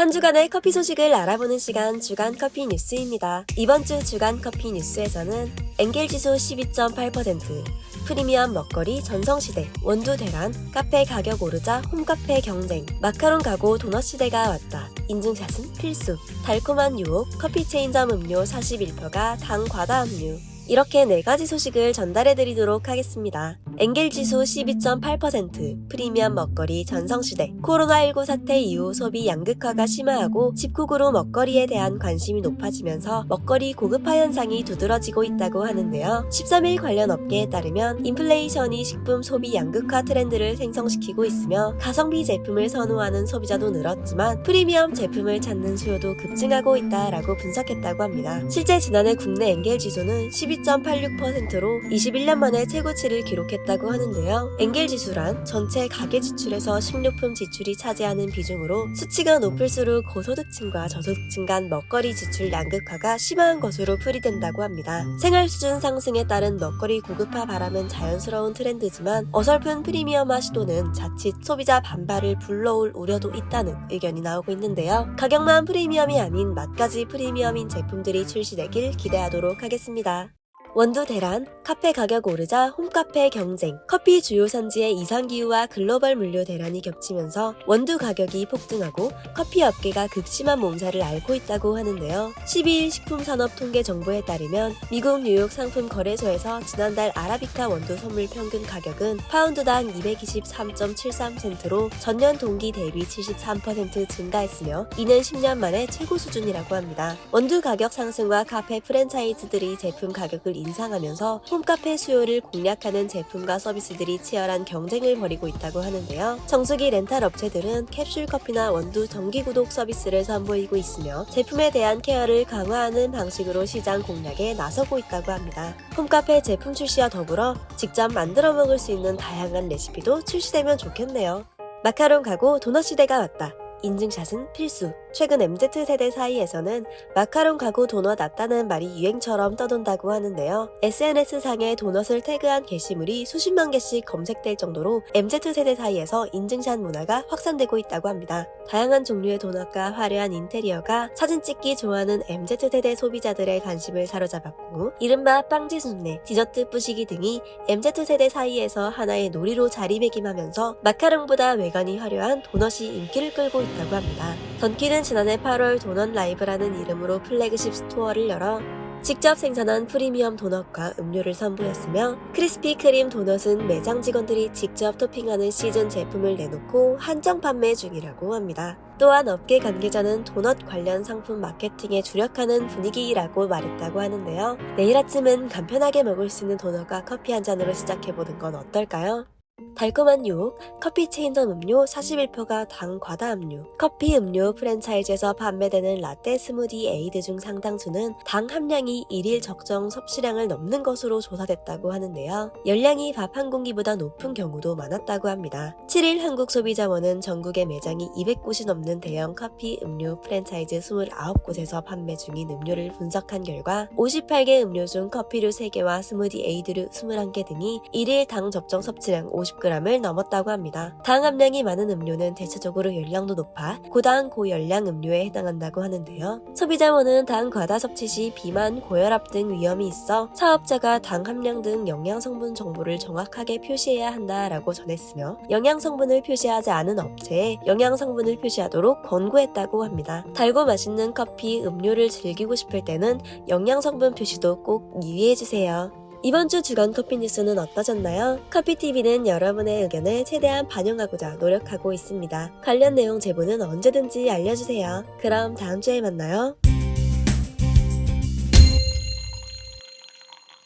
한 주간의 커피 소식을 알아보는 시간 주간 커피 뉴스입니다. 이번 주 주간 커피 뉴스에서는 엔겔 지수 12.8%, 프리미엄 먹거리 전성시대, 원두 대란, 카페 가격 오르자 홈카페 경쟁, 마카롱 가고 도넛 시대가 왔다. 인증샷은 필수. 달콤한 유혹, 커피 체인점 음료 41%가 당 과다 함유. 이렇게 네 가지 소식을 전달해 드리도록 하겠습니다. 엔겔 지수 12.8%, 프리미엄 먹거리 전성시대, 코로나19 사태 이후 소비 양극화가 심화하고 집콕으로 먹거리에 대한 관심이 높아지면서 먹거리 고급화 현상이 두드러지고 있다고 하는데요. 13일 관련 업계에 따르면 인플레이션이 식품 소비 양극화 트렌드를 생성시키고 있으며 가성비 제품을 선호하는 소비자도 늘었지만 프리미엄 제품을 찾는 수요도 급증하고 있다라고 분석했다고 합니다. 실제 지난해 국내 엔겔 지수는 12.86%로 21년 만에 최고치를 기록했다고 하는데요. 엔겔 지수란 전체 가계 지출에서 식료품 지출이 차지하는 비중으로 수치가 높을수록 고소득층과 저소득층 간 먹거리 지출 양극화가 심화한 것으로 풀이된다고 합니다. 생활 수준 상승에 따른 먹거리 고급화 바람은 자연스러운 트렌드지만 어설픈 프리미엄화 시도는 자칫 소비자 반발을 불러올 우려도 있다는 의견이 나오고 있는데요. 가격만 프리미엄이 아닌 맛까지 프리미엄인 제품들이 출시되길 기대하도록 하겠습니다. 원두 대란, 카페 가격 오르자 홈카페 경쟁, 커피 주요 산지의 이상기후와 글로벌 물류 대란이 겹치면서 원두 가격이 폭등하고 커피 업계가 극심한 몸살을 앓고 있다고 하는데요. 12일 식품산업 통계 정보에 따르면 미국 뉴욕 상품 거래소에서 지난달 아라비카 원두 선물 평균 가격은 파운드당 223.73센트로 전년 동기 대비 73% 증가했으며 이는 10년 만에 최고 수준이라고 합니다. 원두 가격 상승과 카페 프랜차이즈들이 제품 가격을 인상하면서 홈카페 수요를 공략하는 제품과 서비스들이 치열한 경쟁을 벌이고 있다고 하는데요. 정수기 렌탈 업체들은 캡슐 커피나 원두 정기 구독 서비스를 선보이고 있으며 제품에 대한 케어를 강화하는 방식으로 시장 공략에 나서고 있다고 합니다. 홈카페 제품 출시와 더불어 직접 만들어 먹을 수 있는 다양한 레시피도 출시되면 좋겠네요. 마카롱 가고 도넛 시대가 왔다. 인증샷은 필수. 최근 MZ세대 사이에서는 마카롱 가구 도넛 났다는 말이 유행처럼 떠돈다고 하는데요. SNS상에 도넛을 태그한 게시물이 수십만 개씩 검색될 정도로 MZ세대 사이에서 인증샷 문화가 확산되고 있다고 합니다. 다양한 종류의 도넛과 화려한 인테리어가 사진 찍기 좋아하는 MZ세대 소비자들의 관심을 사로잡았고 이른바 빵지 순례, 디저트 뿌시기 등이 MZ세대 사이에서 하나의 놀이로 자리매김하면서 마카롱보다 외관이 화려한 도넛이 인기를 끌고 있다고 합니다. 던키는 지난해 8월 도넛 라이브라는 이름으로 플래그십 스토어를 열어 직접 생산한 프리미엄 도넛과 음료를 선보였으며 크리스피 크림 도넛은 매장 직원들이 직접 토핑하는 시즌 제품을 내놓고 한정 판매 중이라고 합니다. 또한 업계 관계자는 도넛 관련 상품 마케팅에 주력하는 분위기라고 말했다고 하는데요. 내일 아침은 간편하게 먹을 수 있는 도넛과 커피 한 잔으로 시작해보는 건 어떨까요? 달콤한 유혹, 커피 체인점 음료 41%가 당 과다 함유. 커피 음료 프랜차이즈에서 판매되는 라떼 스무디 에이드 중 상당수는 당 함량이 일일 적정 섭취량을 넘는 것으로 조사됐다고 하는데요. 열량이 밥 한 공기보다 높은 경우도 많았다고 합니다. 7일 한국소비자원은 전국의 매장이 200곳이 넘는 대형 커피 음료 프랜차이즈 29곳에서 판매 중인 음료를 분석한 결과 58개 음료 중 커피류 3개와 스무디 에이드류 21개 등이 일일 당 적정 섭취량 50g을 넘었다고 합니다. 당 함량이 많은 음료는 대체적으로 열량도 높아 고당 고열량 음료에 해당한다고 하는데요. 소비자원은 당 과다 섭취 시 비만, 고혈압 등 위험이 있어 사업자가 당 함량 등 영양 성분 정보를 정확하게 표시해야 한다라고 전했으며 영양 성분을 표시하지 않은 업체에 영양 성분을 표시하도록 권고했다고 합니다. 달고 맛있는 커피, 음료를 즐기고 싶을 때는 영양 성분 표시도 꼭 유의해 주세요. 이번 주 주간 커피 뉴스는 어떠셨나요? 커피TV는 여러분의 의견을 최대한 반영하고자 노력하고 있습니다. 관련 내용 제보는 언제든지 알려주세요. 그럼 다음 주에 만나요.